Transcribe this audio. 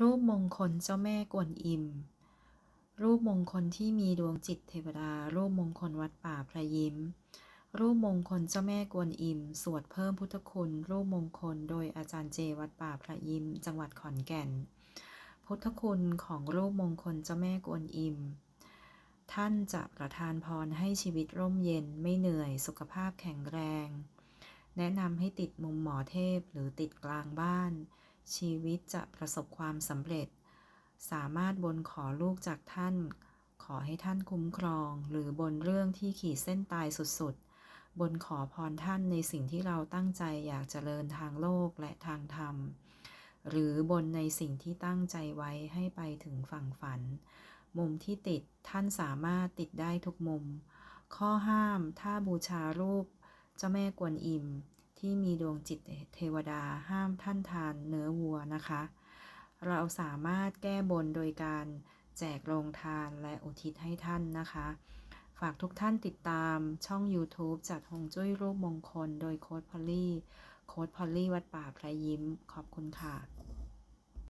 รูปมงคลเจ้าแม่กวนอิม รูปมงคลที่มีดวงจิตเทวดา รูปมงคลวัดป่าพระยิ้ม รูปมงคลเจ้าแม่กวนอิม สวดเพิ่มพุทธคุณ รูปมงคลโดยอาจารย์เจวัดป่าพระยิ้ม จังหวัดขอนแก่น พุทธคุณของรูปมงคลเจ้าแม่กวนอิม ท่านจะประทานพรให้ชีวิตร่มเย็นไม่เหนื่อยสุขภาพแข็งแรง แนะนำให้ติดมุมหมอเทพหรือติดกลางบ้าน ชีวิตจะประสบความสำเร็จ สามารถบนขอลูกจากท่าน ขอให้ท่านคุ้มครอง หรือบนเรื่องที่ขีดเส้นตายสุดๆ บนขอพรท่านในสิ่งที่เราตั้งใจอยากจเจริญทางโลกและทางธรรม หรือบนในสิ่งที่ตั้งใจไว้ให้ไปถึงฝั่งฝัน มุมที่ติดท่านสามารถติดได้ทุกมุม ข้อห้ามถ้าบูชารูปเจ้าแม่กวนอิม ที่มีดวงจิตเทวดาห้ามท่านทานเนื้อวัวนะคะ เราสามารถแก้บนโดยการแจกโรงทานและอุทิศให้ท่านนะคะ ฝากทุกท่านติดตามช่อง YouTube จัดหงจุ้ยรูปมงคล โดยโค้ดพอลลี่ โค้ดพอลลี่วัดป่าพระยิ้ม ขอบคุณค่ะ